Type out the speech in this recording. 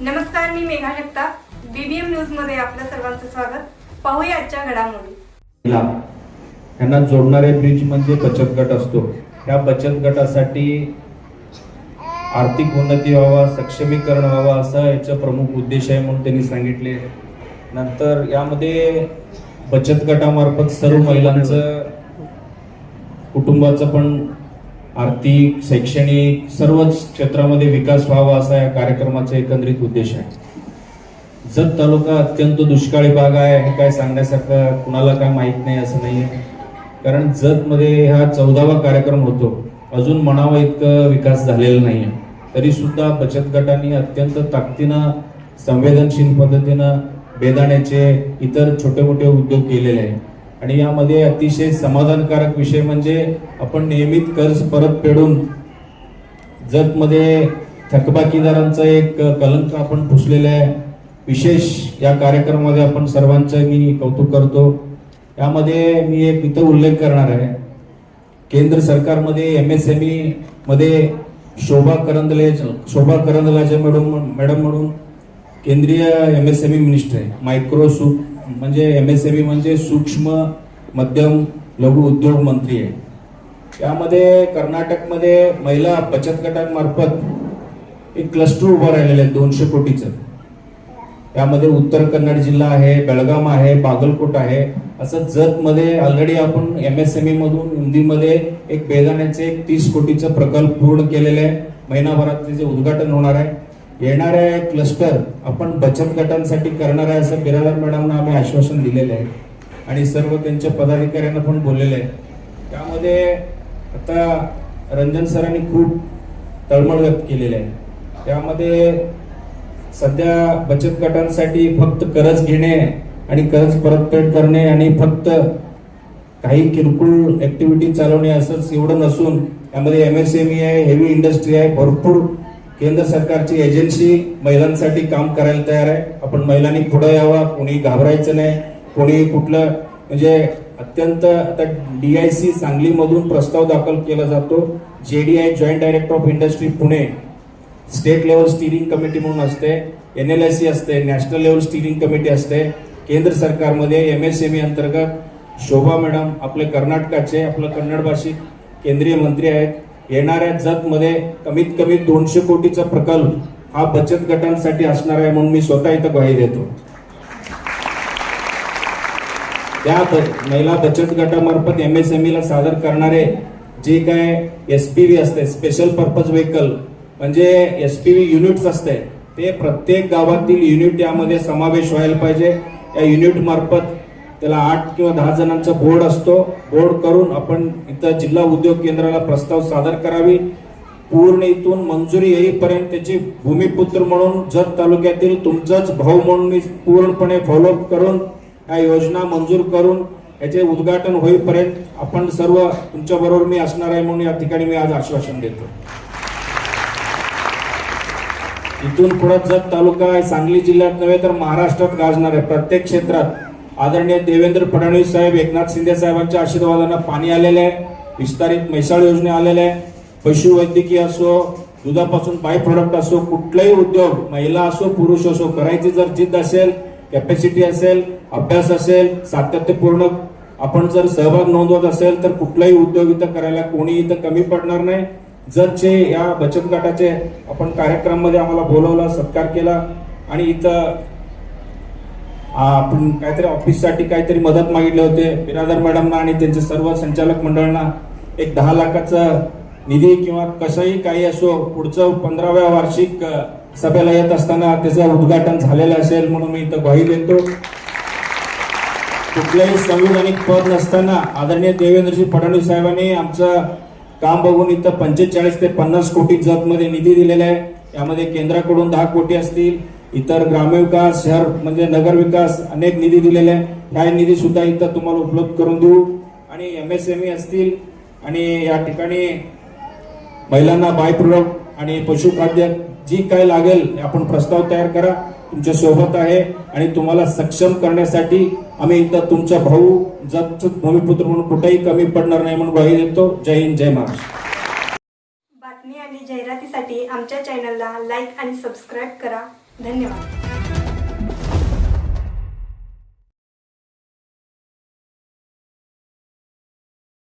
नमस्कार मी मेघा जगताप. बीबीएम न्यूजमध्ये आपलं सर्वांचं स्वागत. पाहूया आजच्या घडामोडी. यांना जोडणारे ब्रिज म्हणजे बचत गट असतो. त्या बचत गटासाठी आर्थिक उन्नती व्हावा सक्षमीकरण व्हावा असा याचा प्रमुख उद्देश आहे म्हणून त्यांनी सांगितले. नंतर यामध्ये बचत गटामार्फत सर्व महिलांचं कुटुंबाचं पण आर्थिक शैक्षणिक सर्वच क्षेत्रामध्ये विकास व्हावा असा या कार्यक्रमाचा एकंदरीत उद्देश आहे. जत तालुका अत्यंत दुष्काळी भाग आहे हे काय सांगण्यासारखं कुणाला काय माहीत नाही असं नाही आहे कारण जतमध्ये हा चौदावा कार्यक्रम होतो. अजून म्हणावा इतकं विकास झालेला नाही आहे तरी सुद्धा बचत गटांनी अत्यंत ताकदीनं संवेदनशील पद्धतीनं बेदाण्याचे इतर छोटे मोठे उद्योग केलेले आहे आणि यामध्ये अतिशय समाधानकारक विषय म्हणजे आपण नियमित कर्ज परत फेडून जगमध्ये थकबाकीदारांचा एक कलंक आपण पुसलेलं आहे. विशेष या कार्यक्रमामध्ये आपण सर्वांचं मी कौतुक करतो. यामध्ये मी एक इथं उल्लेख करणार आहे. केंद्र सरकारमध्ये एम एस एम ई मध्ये शोभा करंदले शोभा करंदलाच्या मॅडम मॅडम म्हणून केंद्रीय M S M E minister आहे. मायक्रो म्हणजे एम एस एम ई म्हणजे सूक्ष्म मध्यम लघु उद्योग मंत्री आहे. यामध्ये कर्नाटकमध्ये महिला बचत गटांमार्फत एक क्लस्टर उभं राहिलेलं आहे दोनशे कोटीचं. त्यामध्ये उत्तर कन्नड जिल्हा आहे बेळगाम आहे बागलकोट आहे. असं जतमध्ये ऑलरेडी आपण एम एस एम ई मधून हिंदीमध्ये एक बेदाण्याचे एक तीस कोटीचं प्रकल्प पूर्ण केलेलं आहे. महिनाभरात त्याचे उद्घाटन होणार आहे येणाऱ्या क्लस्टर आपण बचत गटांसाठी करणार आहे असं बिरादार मॅडमना आम्ही आश्वासन दिलेलं आहे. आणि सर्व त्यांच्या पदाधिकाऱ्यांना पण बोललेलं आहे. त्यामध्ये आता रंजन सरांनी खूप तळमळ व्यक्त केलेली आहे. त्यामध्ये सध्या बचत गटांसाठी फक्त कर्ज घेणे आणि कर्ज परतफेड करणे आणि फक्त काही किरकोळ ऍक्टिव्हिटी चालवणे असंच एवढं नसून त्यामध्ये एम एस एम ई आहे हेवी इंडस्ट्री आहे भरपूर केंद्र सरकारची एजन्सी महिलांसाठी काम करायला तयार आहे. आपण महिलांनी पुढे यावं कोणी घाबरायचं नाही कोणी कुठलं. म्हणजे अत्यंत आता डीआयसी सांगलीमधून प्रस्ताव दाखल केला जातो. J D I joint director of industry Pune. State level steering committee म्हणून असते. एन एल एस सी असते नॅशनल लेवल स्टिअरिंग कमिटी असते. केंद्र सरकारमध्ये एम एस एम ई अंतर्गत शोभा मॅडम आपले कर्नाटकाचे आपलं कन्नड भाषिक केंद्रीय मंत्री आहेत. येणाऱ्या जतमध्ये कमीत कमी दोनशे कोटीचा प्रकल्प हा बचत गटांसाठी असणार आहे म्हणून मी स्वतः इथं ग्वाही देतो. त्या महिला बचत गटामार्फत एम एस एम ला सादर करणारे जे काय एस पी व्ही असते स्पेशल पर्पज व्हेकल म्हणजे एस पी व्ही युनिट्स असते ते प्रत्येक गावातील युनिट यामध्ये समावेश व्हायला पाहिजे. या युनिट मार्फत त्याला आठ किंवा दहा जणांचा बोर्ड असतो. बोर्ड करून आपण इथं जिल्हा उद्योग केंद्राला प्रस्ताव सादर करावी. पूर्ण इथून मंजुरी येईपर्यंत त्याची भूमिपुत्र म्हणून जत तालुक्यातील तुमचाच भाऊ म्हणून मी पूर्णपणे फॉलोअप करून ह्या योजना मंजूर करून याचे उद्घाटन होईपर्यंत आपण सर्व तुमच्याबरोबर मी असणार आहे म्हणून या ठिकाणी मी आज आश्वासन देतो. इथून पुढे जत तालुका आहे, सांगली जिल्ह्यात नव्हे तर महाराष्ट्रात गाजणार आहे. प्रत्येक क्षेत्रात आदरणीय देवेंद्र फडणवीस साहेब एकनाथ शिंदे साहेबांच्या आशीर्वादानं पाणी आलेलं आहे विस्तारित म्हैसाळ योजना आलेल्या आहे. पशुवैद्यकीय असो दुधापासून बाय प्रोडक्ट असो कुठलाही उद्योग महिला असो पुरुष असो करायची जर जिद्द असेल कॅपॅसिटी असेल अभ्यास असेल सातत्यपूर्ण आपण जर सहभाग नोंदवत असेल तर कुठलाही उद्योग इथं करायला कोणी इथं कमी पडणार नाही. जरचे या बचत गटाचे आपण कार्यक्रममध्ये आम्हाला बोलवला सत्कार केला आणि इथं आपण काहीतरी ऑफिससाठी काहीतरी मदत मागितले होते. बिरादर मॅडमना आणि त्यांचे सर्व संचालक मंडळांना. एक दहा लाखाचा निधी किंवा कसंही काही असो पुढचं पंधराव्या वार्षिक सभेला येत असताना त्याचं उद्घाटन झालेलं असेल म्हणून मी इथं ग्वाही देतो. कुठल्याही संविधानिक पद नसताना आदरणीय देवेंद्रजी फडणवीस साहेबांनी आमचं काम बघून इथं पंचेचाळीस ते पन्नास कोटी जतमध्ये निधी दिलेला आहे. यामध्ये केंद्राकडून दहा कोटी असतील. इतर ग्रामविकास शहर म्हणजे नगर विकास अनेक निधी दिलेले आहे. ह्या निधी सुद्धा इथं तुम्हाला उपलब्ध करून देऊ. आणि एम एस एम ई असतील आणि या ठिकाणी महिलांना बाय प्रोडक्ट आणि पशुखाद्य जी काय लागेल आपण प्रस्ताव तयार करा. तुमच्यासोबत आहे आणि तुम्हाला सक्षम करण्यासाठी आम्ही इथं तुमचा भाऊ जत भूमिपुत्र म्हणून कुठेही कमी पडणार नाही म्हणून ग्वाही देतो. जय हिंद जय महाराष्ट्र. बातमी आणि जाहिरातीसाठी आमच्या चॅनलला लाईक आणि सबस्क्राईब करा. धन्यवाद.